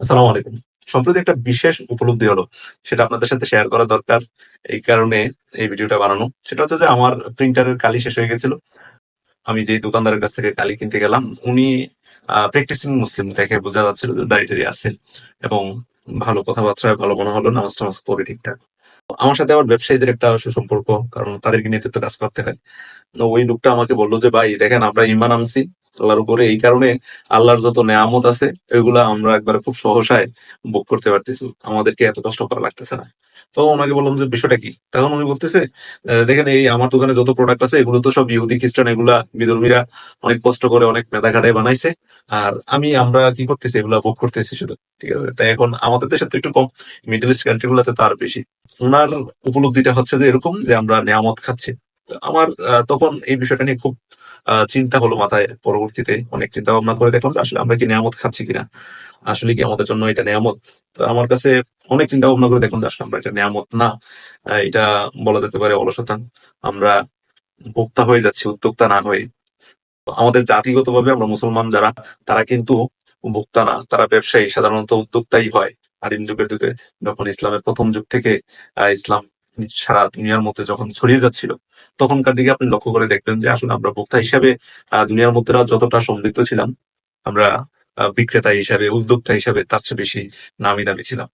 আসসালামু আলাইকুম। সম্প্রতি একটা বিশেষ উপলব্ধি হলো, সেটা আপনাদের সাথে শেয়ার করা দরকার। এই কারণে এই ভিডিওটা বানানো। সেটা হচ্ছে যে আমার প্রিন্টারের কালি শেষ হয়ে গেছিল। আমি যেই দোকানদারের কাছ থেকে কালি কিনতে গেলাম, উনি প্র্যাকটিসিং মুসলিম দেখে বোঝা যাচ্ছিল যে দাঁড়িয়ে আছে এবং ভালো কথাবার্তায় ভালো মনে হলো, নামাজ টামাজ পরে ঠিকঠাক। আমার সাথে আমার ব্যবসায়ীদের একটা সুসম্পর্ক, কারণ তাদেরকে নিয়ে তো কাজ করতে হয়। ওই লোকটা আমাকে বলল যে, ভাই, দেখেন, আমরা ইমান আনছি আল্লাহর উপরে। এই কারণে আল্লাহর যত নেয়ামত আছে ওইগুলা আমরা একবার খুব সহসায় বুক করতে পারতেছি। আমাদেরকে এত কষ্ট করা লাগতেছে না। তো ওনাকে বললাম যে, বিষয়টা কি? তখন উনি বলতেছে দেখেন এই আমার দোকানে যত প্রোডাক্ট আছে, এগুলো তো সব ইহুদি, খ্রিস্টান, এগুলা বিধর্মীরা অনেক কষ্ট করে, অনেক মেধা খাটায় বানাইছে। আর আমি, আমরা কি করতেছি? এগুলা বুক করতেছি শুধু। ঠিক আছে? তাই এখন আমাদের দেশে তো একটু কম। মিডল ইস্ট কান্ট্রি গুলাতে তার বেশি। ওনার উপলব্ধিটা হচ্ছে যে, এরকম যে, আমরা নেয়ামত খাচ্ছি। আমার তখন এই বিষয়টা নিয়ে খুব চিন্তা হলো মাথায় পরবর্তীতে। অনেক চিন্তা ভাবনা করে দেখলাম যে আসলে আমরা কি নিয়ামত খাচ্ছি কিনা। আসলে কি আমাদের জন্য এটা নিয়ামত? আমার কাছে অনেক চিন্তা ভাবনা করে দেখলাম যে আসলে আমরা এটা নিয়ামত না। এটা বলা যেতে পারে অলসতা আমরা ভোক্তা হয়ে যাচ্ছি, উদ্যোক্তা না হয়ে। আমাদের জাতিগতভাবে আমরা মুসলমান যারা, তারা কিন্তু ভোক্তা না। তারা ব্যবসায়ী, সাধারণত উদ্যোক্তাই হয় আদিম যুগের যুগে যখন ইসলামের প্রথম যুগ থেকে ইসলাম সারা দুনিয়ার মধ্যে যখন ছড়িয়ে যাচ্ছিল, তখনকার দিকে আপনি লক্ষ্য করে দেখবেন যে আসলে আমরা ভোক্তা হিসাবে দুনিয়ার মধ্যে যতটা সমৃদ্ধ ছিলাম, আমরা বিক্রেতা হিসাবে, উদ্যোক্তা হিসাবে তার চেয়ে বেশি নামি দামি ছিলাম।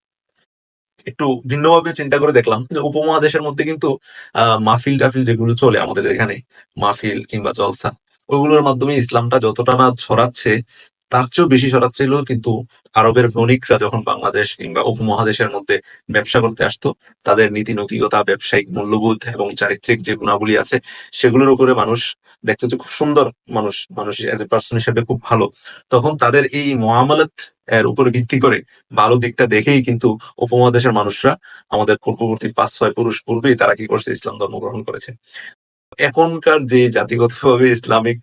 একটু ভিন্নভাবে চিন্তা করে দেখলাম যে উপমহাদেশের মধ্যে কিন্তু, আহ, মাহফিল টাফিল যেগুলো চলে আমাদের এখানে, মাহফিল কিংবা জলসা, ওইগুলোর মাধ্যমে ইসলামটা যতটা না ছড়াচ্ছে তার চেয়েও বেশি ছড়াচ্ছিল কিন্তু আরবের বণিকরা যখন বাংলাদেশ কিংবা উপমহাদেশের মধ্যে ব্যবসা করতে আসতো, তাদের নীতি, নৈতিকতা, ব্যবসায়িক মূল্যবোধ এবং চারিত্রিক যে গুণাবলী আছে, সেগুলোর উপরে মানুষ দেখতে যে খুব সুন্দর মানুষ মানুষ এজ এ পার্সন হিসেবে খুব ভালো। তখন তাদের এই মহামালত এর উপরে ভিত্তি করে ভালো দিকটা দেখেই কিন্তু উপমহাদেশের মানুষরা আমাদের পূর্ববর্তী পাঁচ ছয় পুরুষ পূর্বেই তারা কি করছে, ইসলাম ধর্ম গ্রহণ করেছে। এখনকার যে জাতিগতভাবে ইসলামিক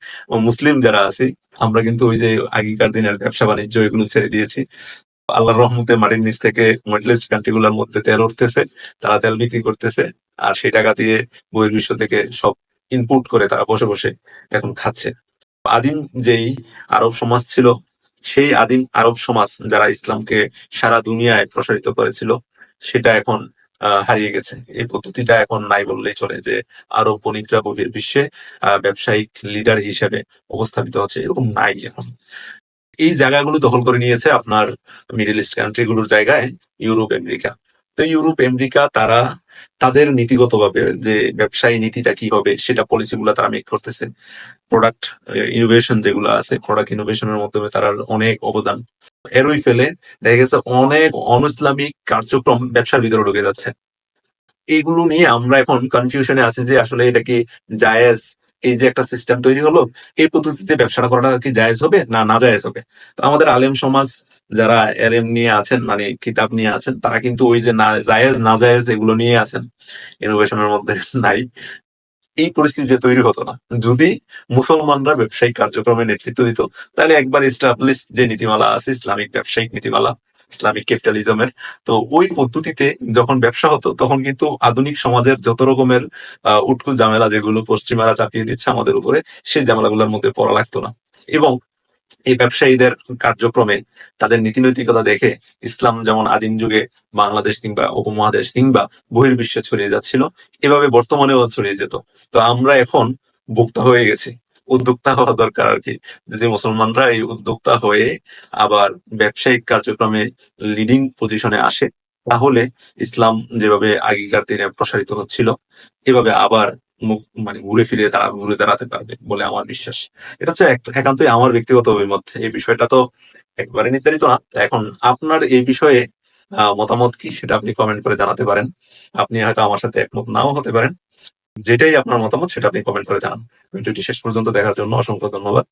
মুসলিম যারা আছি, আমরা কিন্তু ওই যে আগেকার দিনের ব্যবসা বাণিজ্য এগুলো ছেড়ে দিয়েছি। আল্লাহর রহমতে মাটির নিচ থেকে মিডল ইস্ট কান্ট্রি গুলোর মধ্যে তেল উঠতেছে, তারা তেল বিক্রি করতেছে, আর সেই টাকা দিয়ে বহির্বিশ্ব থেকে সব ইনপুট করে তারা বসে বসে এখন খাচ্ছে। আদিম যেই আরব সমাজ ছিল, সেই আদিম আরব সমাজ যারা ইসলামকে সারা দুনিয়ায় প্রসারিত করেছিল, সেটা এখন হারিয়ে গেছে। এই পদ্ধতিটা এখন নাই বললেই চলে যে আরও বণিকরা বহির বিশ্বে ব্যবসায়িক লিডার হিসেবে উপস্থাপিত হচ্ছে। এরকম নাই এখন। এই জায়গাগুলো দখল করে নিয়েছে আপনার মিডিল ইস্ট কান্ট্রি গুলোর জায়গায় ইউরোপ, আমেরিকা। তো ইউরোপ, আমেরিকা তারা তাদের নীতিগতভাবে যে ব্যবসায়ী নীতিটা কি হবে, সেটা পলিসি গুলা তারা মেক করতেছে। প্রোডাক্ট ইনোভেশন যেগুলো আছে প্রোডাক্ট ইনোভেশনের মাধ্যমে তারা অনেক অবদান এরই ফেলে দেখা গেছে অনেক অনইসলামিক কার্যক্রম ব্যবসার ভিতরে ঢুকে যাচ্ছে। এইগুলো নিয়ে আমরা এখন কনফিউশনে আছি যে আসলে এটা কি জায়েজ? এই যে একটা সিস্টেম তৈরি হলো, এই পদ্ধতিতে ব্যবসাটা করাটা কি জায়েজ হবে না না জায়েজ হবে? তো আমাদের আলেম সমাজ যারা এলেম নিয়ে আছেন মানে কিতাব নিয়ে আছেন, তারা কিন্তু ওই যে না, জায়েজ না জায়েজ এগুলো নিয়ে আছেন। ইনোভেশনের মধ্যে নাই। এই পরিস্থিতি তৈরি হতো না। যদি মুসলমানরা ব্যবসায়িক কার্যক্রমে নেতৃত্ব দিত, তাহলে একবার ইস্টাবলিশ যে নীতিমালা আছে, ইসলামিক ব্যবসায়িক নীতিমালা, ইসলামিক ক্যাপিটালিজমের তো ওই পদ্ধতিতে যখন ব্যবসা হতো, তখন কিন্তু আধুনিক সমাজের যত রকমের উটকু ঝামেলা যেগুলো পশ্চিমারা চাপিয়ে দিচ্ছে আমাদের উপরে, সেই জামেলাগুলোর মধ্যে পড়া লাগতো না। এবং এই ব্যবসায়ীদের কার্যক্রমে তাদের নীতি নৈতিকতা দেখে ইসলাম যেমন আদিম যুগে বাংলাদেশ কিংবা উপমহাদেশ কিংবা বহির্বিশ্বে ছড়িয়ে যাচ্ছিল, এভাবে বর্তমানেও ছড়িয়ে যেত। তো আমরা এখন ভোক্তা হয়ে গেছি। উদ্যোক্তা হওয়া দরকার আর কি। যদি মুসলমানরা এই উদ্যোক্তা হয়ে আবার ব্যবসায়িক কার্যক্রমে লিডিং পজিশনে আসে, তাহলে ইসলাম যেভাবে আগেকার দিনে প্রসারিত হচ্ছিল, এভাবে আবার মানে ঘুরে ফিরে তারা, ঘুরে দাঁড়াতে পারবে বলে আমার বিশ্বাস। এটা হচ্ছে একান্তই আমার ব্যক্তিগত অভিমত। এই বিষয়টা তো একবারে নির্ধারিত না। এখন আপনার এই বিষয়ে মতামত কি সেটা আপনি কমেন্ট করে জানাতে পারেন। আপনি হয়তো আমার সাথে একমত নাও হতে পারেন। যেটাই আপনার মতামত সেটা আপনি কমেন্ট করে জানান। ভিডিওটি শেষ পর্যন্ত দেখার জন্য অসংখ্য ধন্যবাদ।